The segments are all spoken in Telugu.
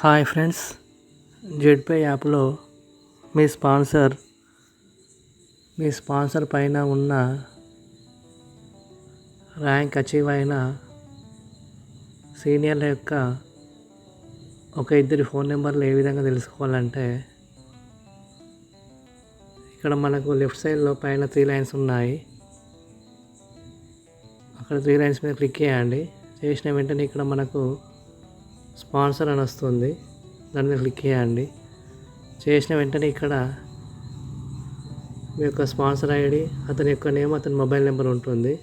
హాయ్ ఫ్రెండ్స్ జెడ్పే యాప్లో మీ స్పాన్సర్ మీ స్పాన్సర్ పైన ఉన్న ర్యాంక్ అచీవ్ అయిన సీనియర్ల యొక్క ఒక ఇద్దరి ఫోన్ నెంబర్లు ఏ విధంగా తెలుసుకోవాలంటే ఇక్కడ మనకు లెఫ్ట్ సైడ్లో పైన త్రీ లైన్స్ ఉన్నాయి. అక్కడ త్రీ లైన్స్ మీద క్లిక్ చేయండి. చేసిన వెంటనే ఇక్కడ మనకు స్పాన్సర్ అని వస్తుంది. దాని మీద క్లిక్ చేయండి. చేసిన వెంటనే ఇక్కడ మీ యొక్క స్పాన్సర్ ఐడి అతని యొక్క నేమ్ అతని మొబైల్ నెంబర్ ఉంటుంది.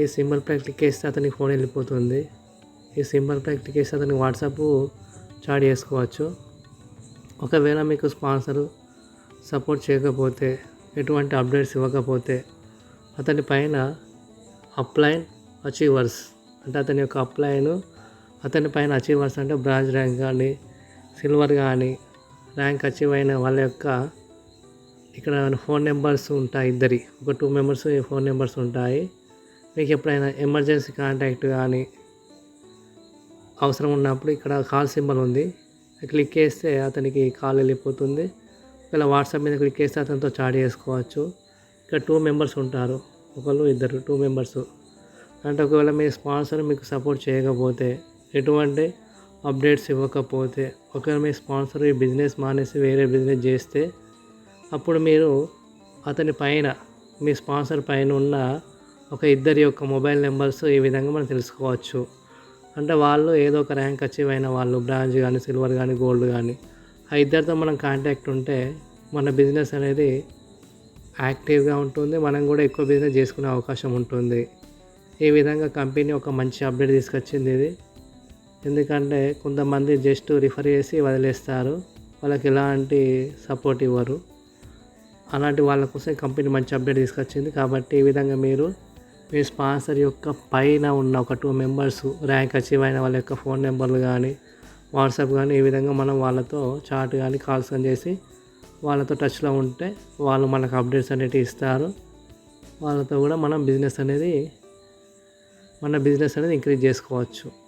ఈ సింబల్ పై క్లిక్ చేస్తే అతనికి ఫోన్ వెళ్ళిపోతుంది. ఈ సింబల్ పై క్లిక్ చేస్తే అతనికి వాట్సాప్ చాట్ చేసుకోవచ్చు. ఒకవేళ మీకు స్పాన్సర్ సపోర్ట్ చేయకపోతే ఎటువంటి అప్డేట్స్ ఇవ్వకపోతే అతని పైన అప్లైన్ అచీవర్స్ అంటే అతని యొక్క అప్లైను అతని పైన అచీవర్స్ అంటే బ్రాంజ్ ర్యాంక్ కానీ సిల్వర్ కానీ ర్యాంక్ అచీవ్ అయిన వాళ్ళ యొక్క ఇక్కడ ఫోన్ నెంబర్స్ ఉంటాయి ఇద్దరి. ఒక టూ మెంబర్స్ ఫోన్ నెంబర్స్ ఉంటాయి. మీకు ఎప్పుడైనా ఎమర్జెన్సీ కాంటాక్ట్ కానీ అవసరం ఉన్నప్పుడు ఇక్కడ కాల్ సింబల్ ఉంది. క్లిక్ చేస్తే అతనికి కాల్ వెళ్ళిపోతుంది. ఒకవేళ వాట్సాప్ మీద క్లిక్ చేస్తే అతనితో చాట్ చేసుకోవచ్చు. ఇక్కడ టూ మెంబర్స్ ఉంటారు. ఒకళ్ళు ఇద్దరు టూ మెంబర్స్. అంటే ఒకవేళ మీ స్పాన్సర్ మీకు సపోర్ట్ చేయకపోతే ఎటువంటి అప్డేట్స్ ఇవ్వకపోతే ఒకవేళ మీ స్పాన్సర్ ఈ బిజినెస్ మానేసి వేరే బిజినెస్ చేస్తే అప్పుడు మీరు అతని పైన మీ స్పాన్సర్ పైన ఉన్న ఒక ఇద్దరి యొక్క మొబైల్ నెంబర్స్ ఈ విధంగా మనం తెలుసుకోవచ్చు. అంటే వాళ్ళు ఏదో ఒక ర్యాంక్ అచీవ్ అయిన వాళ్ళు బ్రాంజ్ కానీ సిల్వర్ కానీ గోల్డ్ కానీ ఆ ఇద్దరితో మనం కాంటాక్ట్ ఉంటే మన బిజినెస్ అనేది యాక్టివ్గా ఉంటుంది. మనం కూడా ఎక్కువ బిజినెస్ చేసుకునే అవకాశం ఉంటుంది. ఈ విధంగా కంపెనీ ఒక మంచి అప్డేట్ తీసుకొచ్చింది ఇది. ఎందుకంటే కొంతమంది జస్ట్ రిఫర్ చేసి వదిలేస్తారు. వాళ్ళకి ఎలాంటి సపోర్ట్ ఇవ్వరు. అలాంటి వాళ్ళ కోసం కంపెనీ మంచి అప్డేట్ తీసుకొచ్చింది. కాబట్టి ఈ విధంగా మీరు మీ స్పాన్సర్ యొక్క పైన ఉన్న ఒక టూ మెంబర్స్ ర్యాంక్ అచీవ్ అయిన వాళ్ళ యొక్క ఫోన్ నెంబర్లు కానీ వాట్సాప్ కానీ ఈ విధంగా మనం వాళ్ళతో చాట్ కానీ కాల్స్ కానీ చేసి వాళ్ళతో టచ్లో ఉంటే వాళ్ళు మనకు అప్డేట్స్ అనేవి ఇస్తారు. వాళ్ళతో కూడా మనం బిజినెస్ అనేది మన బిజినెస్ అనేది ఇంక్రీజ్ చేసుకోవచ్చు.